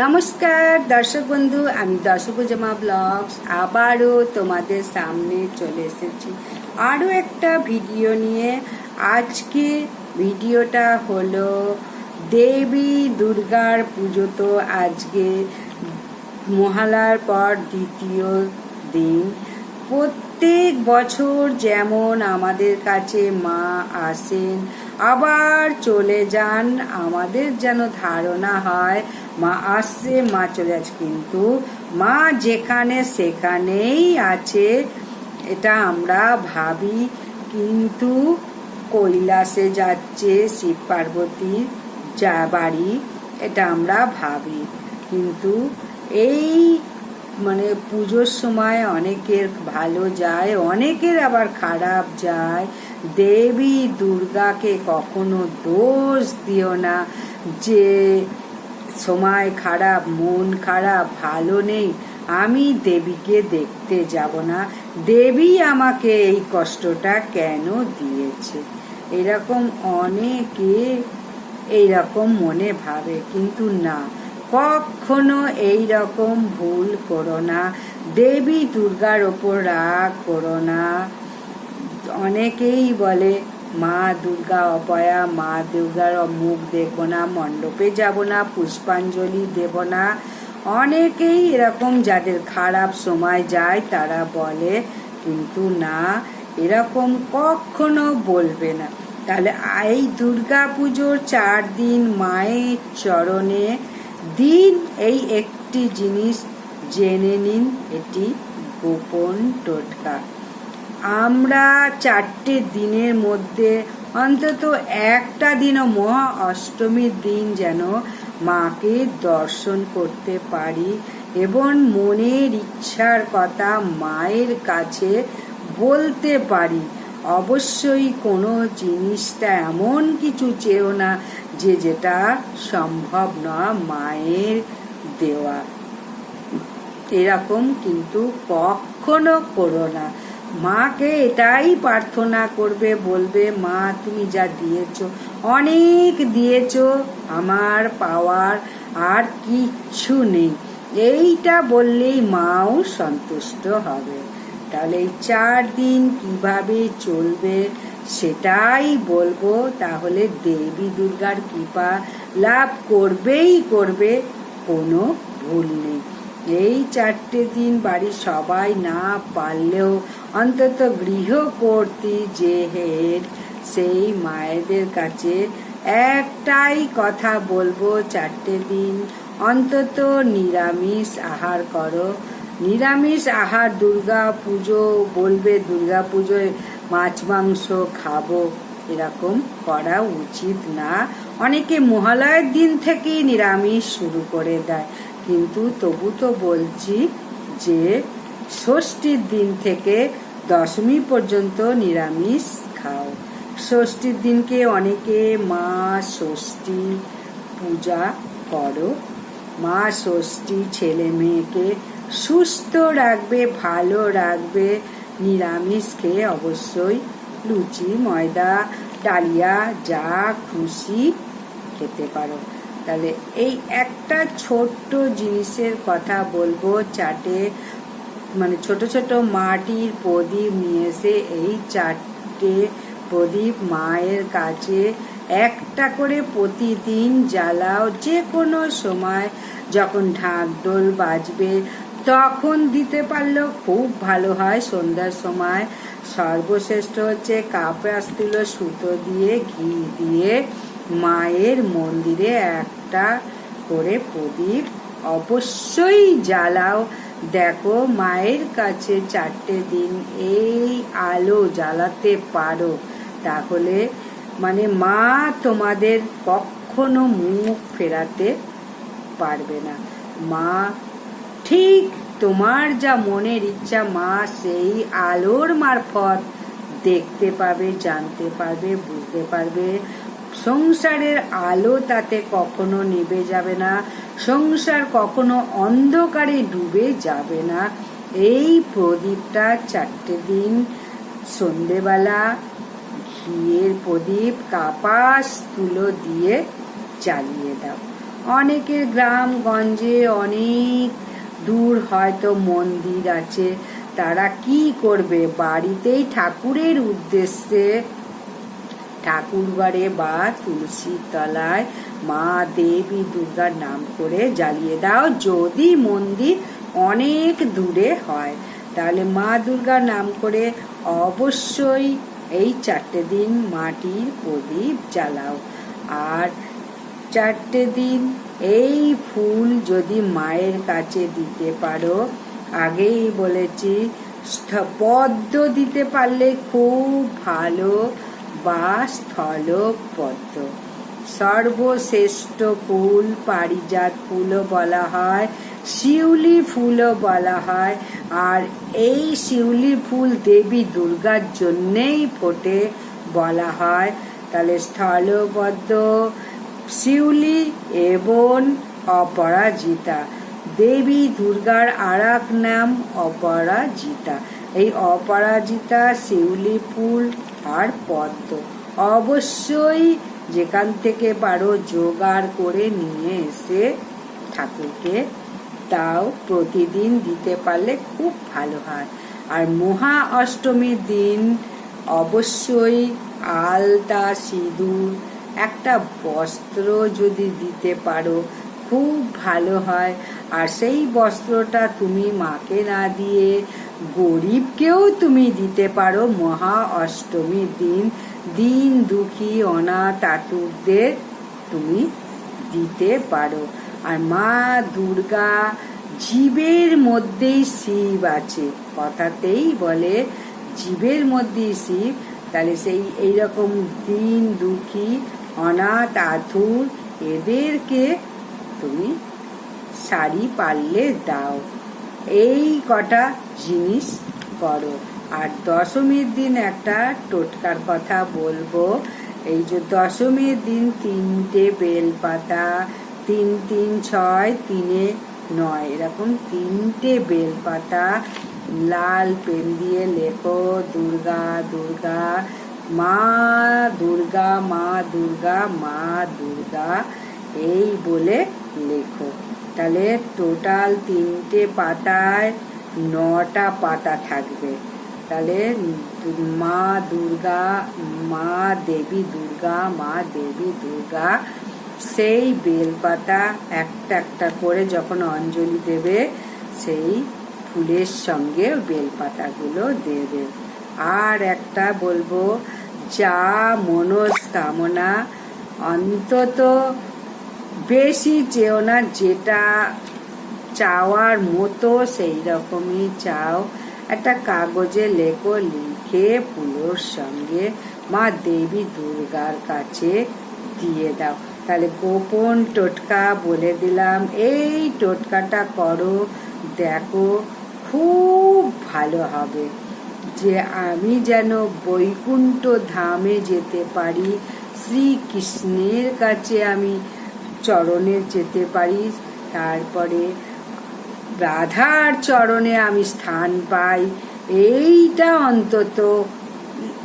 নমস্কার, দর্শক বন্ধু, আমি দর্শকুজামা ব্লগস। আবারও তোমাদের সামনে চলে এসেছি। আরও একটা ভিডিও নিয়ে। আজকে ভিডিওটা হলো দেবী দুর্গার পুজো তো আজকে মহালার পর দ্বিতীয় দিন। বছর যেমন আমাদের কাছে মা আসেন, আবার চলে যান, আমাদের যেন ধারণা হয়, মা আসছে, মা চলে যাচ্ছে। কিন্তু মা যেখানে সেখানেই আছে, এটা আমরা ভাবি। কিন্তু কৈলাসে যাচ্ছে শিব পার্বতীর যা বাড়ি, এটা আমরা ভাবি। কিন্তু এই মানে পুজোর সময় অনেকের ভালো যায়, অনেকের আবার খারাপ যায়। দেবী দুর্গাকে কখনো দোষ দিও না যে সময় খারাপ, মন খারাপ, ভালো নেই। আমি দেবীকে দেখতে যাব না। দেবী আমাকে এই কষ্টটা কেন দিয়েছে? এরকম অনেকে এইরকম মনে ভাবে, কিন্তু না। কখনো এই রকম ভুল করো না। দেবী দুর্গার ওপর রাগ করো না। অনেকেই বলে, মা দুর্গা অপয়া, মা দুর্গার মুখ দেখব না, মণ্ডপে যাব না, পুষ্পাঞ্জলি দেব না। অনেকেই এরকম, যাদের খারাপ সময় যায়, তারা বলে, কিন্তু না, এরকম কখনো বলবে না। তাহলে এই দুর্গা পুজোর চার দিন মায়ের চরণে দিন এই একটি জিনিস জেনে নিন, এটি গোপন টোটকা। আমরা চারটে দিনের মধ্যে অন্তত একটা দিনও মহা অষ্টমীর দিন যেন মাকে দর্শন করতে পারি এবং মনের ইচ্ছার কথা মায়ের কাছে বলতে পারি। অবশ্যই কোনো জিনিসটা এমন কিছু চেয়েও না যে যেটা সম্ভব না মায়ের দেওয়া। এরকম কিন্তু কখনো করো না। মাকে এটাই প্রার্থনা করবে, বলবে, মা, তুমি যা দিয়েছ, অনেক দিয়েছ, আমার পাওয়ার আর কিচ্ছু নেই। এইটা বললেই মাও সন্তুষ্ট হবে। তাহলে এই চার দিন কীভাবে চলবে সেটাই বলব। তাহলে দেবী দুর্গার কৃপা লাভ করবেই করবে, কোনো ভুল নেই। এই চারটে দিন বাড়ির সবাই না পারলেও অন্তত গৃহকর্ত্রী যে হেড সেই মায়েদের কাছে একটাই কথা বলব, চারটে দিন অন্তত নিরামিষ আহার করো। নিরামিষ আহার, দুর্গা পুজো বলবে, দুর্গা পুজোয় মাছ, মাংস খাব। এরকম করা উচিত না। অনেকে মহালয়ের দিন থেকেই নিরামিষ শুরু করে দেয়। কিন্তু তবু তো বলছি যে, ষষ্ঠীর দিন থেকে দশমী পর্যন্ত নিরামিষ খাও। ষষ্ঠীর দিনকে অনেকে মা ষষ্ঠী পূজা করো। মা ষষ্ঠী ছেলে মেয়েকে সুস্থ রাখবে, ভালো রাখবে। নিরামিষ খেয়ে অবশ্যই লুচি, ময়দা, ডালিয়া, যা খুশি খেতে পারো। তাহলে এই একটা ছোট্ট জিনিসের কথা বলব, চাটে মানে ছোট ছোট মাটির প্রদীপ নিয়ে এসে এই চারটে প্রদীপ মায়ের কাছে একটা করে প্রতিদিন জ্বালাও। যে কোনো সময় যখন ঢাক ডোল বাজবে তখন দিতে পারলেও খুব ভালো হয়। সন্ধ্যার সময় সর্বশ্রেষ্ঠ হচ্ছে কাপড় তুলো সুতো দিয়ে ঘি দিয়ে মায়ের মন্দিরে একটা করে প্রদীপ অবশ্যই জ্বালাও। দেখো মায়ের কাছে চারটে দিন এই আলো জ্বালাতে পারো। তাহলে মানে মা তোমাদের কখনো মুখ ফেরাতে পারবে না। মা ঠিক তোমার যা মনের ইচ্ছা, মা সেই আলোর মারফত দেখতে পাবে, জানতে পারবে, বুঝতে পারবে। সংসারের আলো তাতে কখনো নেবে যাবে না, সংসার কখনো অন্ধকারে ডুবে যাবে না। এই প্রদীপটা চারটে দিন, সন্ধেবেলা ঘিয়ের প্রদীপ, কাপাস, তুলো দিয়ে জ্বালিয়ে দাও। অনেকের গ্রামগঞ্জে অনেক দূর হয়তো মন্দির আছে। তারা কি করবে? বাড়িতেই ঠাকুরের উদ্দেশ্যে ঠাকুর ঘরে বা তুলসীর তলায় মা, দেবী, দুর্গার নাম করে জ্বালিয়ে দাও। যদি মন্দির অনেক দূরে হয়, তাহলে মা দুর্গার নাম করে অবশ্যই এই চারটে দিন মাটির প্রদীপ জ্বালাও। আর চারটে দিন এই ফুল যদি মায়ের কাছে দিতে পারো, আগেই বলেছি, পদ্ম দিতে পারলে খুব ভালো বা স্থল পদ্ম সর্বশ্রেষ্ঠ ফুল পারিজাত ফুলও বলা হয়, শিউলি ফুলও বলা হয়, আর এই শিউলি ফুল দেবী দুর্গার জন্যেই ফোটে বলা হয়। তাহলে স্থলবদ্ধ শিউলি এবং অপরাজিতা। দেবী দুর্গার আরাক নাম অপরাজিতা। এই অপরাজিতা, শিউলি, ফুল আর পদ্ম। অবশ্যই যেখান থেকে পারো জোগাড় করে নিয়ে এসে ঠাকুরকে তাও প্রতিদিন দিতে পারলে খুব ভালো হয়। আর মহা অষ্টমীর দিন অবশ্যই আলতা, সিঁদুর একটা বস্ত্র যদি দিতে পারো, খুব ভালো হয়। আর সেই বস্ত্রটা তুমি মাকে না দিয়ে গরিবকেও তুমি দিতে পারো। মহা অষ্টমীর দিন দিন দুঃখী অনাথ আতুরদের তুমি দিতে পারো। আর মা দুর্গা জীবের মধ্যেই শিব আছে। কথাতেই বলে জীবের মধ্যেই শিব। তাহলে সেই এইরকম দিন দুঃখী অনাথ আথুর এদেরকে তুমি শাড়ি পারলে দাও। এই কটা জিনিস করো। আর দশমীর দিন একটা টোটকার কথা বলব। এই যে দশমীর দিন তিনটে বেলপাতা, তিন তিন, ছয়, তিনে নয়, এরকম তিনটে বেলপাতা লাল পেন দিয়ে লেখো দুর্গা দুর্গা মা দুর্গা মা দুর্গা মা দুর্গা, এই বলে লেখো। তাহলে টোটাল তিনটে পাতায় নটা পাতা থাকবে। তাহলে মা দুর্গা, মা দেবী দুর্গা, মা দেবী দুর্গা, সেই বেলপাতা একটা একটা করে যখন অঞ্জলি দেবে, সেই ফুলের সঙ্গে বেলপাতাগুলো দেবে। আর একটা বলব, যা মনস্কামনা, অন্তত বেশি চেও না, যেটা চাওয়ার মতো সেই রকমই চাও। একটা কাগজে লেখো, লিখে ফুলোর সঙ্গে মা দেবী দুর্গার কাছে দিয়ে দাও। তাহলে গোপন টোটকা বলে দিলাম, এই টোটকাটা করো, দেখো, খুব ভালো হবে। যে আমি যেন বৈকুণ্ঠ ধামে যেতে পারি, শ্রীকৃষ্ণের কাছে আমি চরণে যেতে পারি। তারপরে রাধার চরণে আমি স্থান পাই। এইটা অন্তত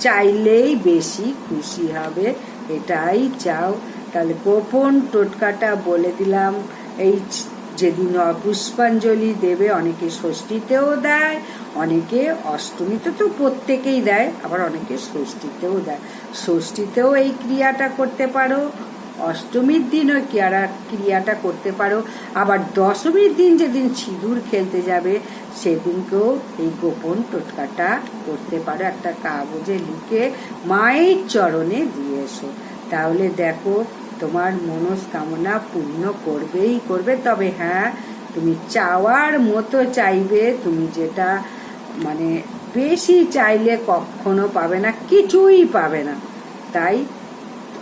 চাইলেই বেশি খুশি হবে, এটাই চাও। তাহলে গোপন টোটকাটা বলে দিলাম। এই যেদিন পুষ্পাঞ্জলি দেবে, অনেকে ষষ্ঠীতেও দেয় অনেকে অষ্টমীতে তো প্রত্যেকেই দেয়, আবার অনেকে ষষ্ঠীতেও দেয়। ষষ্ঠীতেও এই ক্রিয়াটা করতে পারো, অষ্টমীর দিন ওই ক্রিয়াটা ক্রিয়াটা করতে পারো। আবার দশমীর দিন যেদিন সিঁদুর খেলতে যাবে, সেদিনকেও এই গোপন টোটকাটা করতে পারো। একটা কাগজে লিখে মায়ের চরণে দিয়ে এসো। তাহলে দেখো, তোমার মনস্কামনা পূর্ণ করবেই করবে। তবে হ্যাঁ তুমি চাওয়ার মতো চাইবে, তুমি যেটা মানে বেশি চাইলে কখনো পাবে না, কিছুই পাবে না। তাই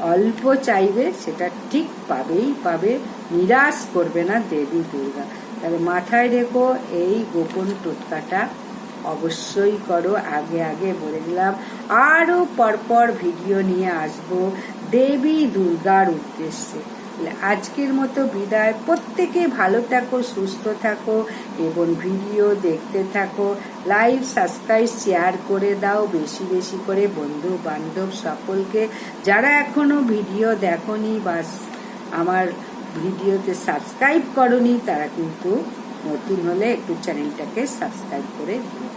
অল্প চাইবে, সেটা ঠিক পাবেই পাবে, নিরাশ করবে না দেবী দুর্গা। তাহলে মাথায় রেখো, এই গোপন টোটকাটা অবশ্যই করো। আগে আগে বলে দিলাম, আরও পরপর ভিডিও নিয়ে আসব দেবী দুর্গার উদ্দেশ্যে। আজকের মতো বিদায়। প্রত্যেকে ভালো থাকো, সুস্থ থাকো এবং ভিডিও দেখতে থাকো। লাইভ সাবস্ক্রাইব, শেয়ার করে দাও বেশি বেশি করে বন্ধু বান্ধব সকলকে। যারা এখনও ভিডিও দেখনি বা আমার ভিডিওতে সাবস্ক্রাইব করনি, তারা কিন্তু নতুন হলে একটু চ্যানেলটাকে সাবস্ক্রাইব করে দিও।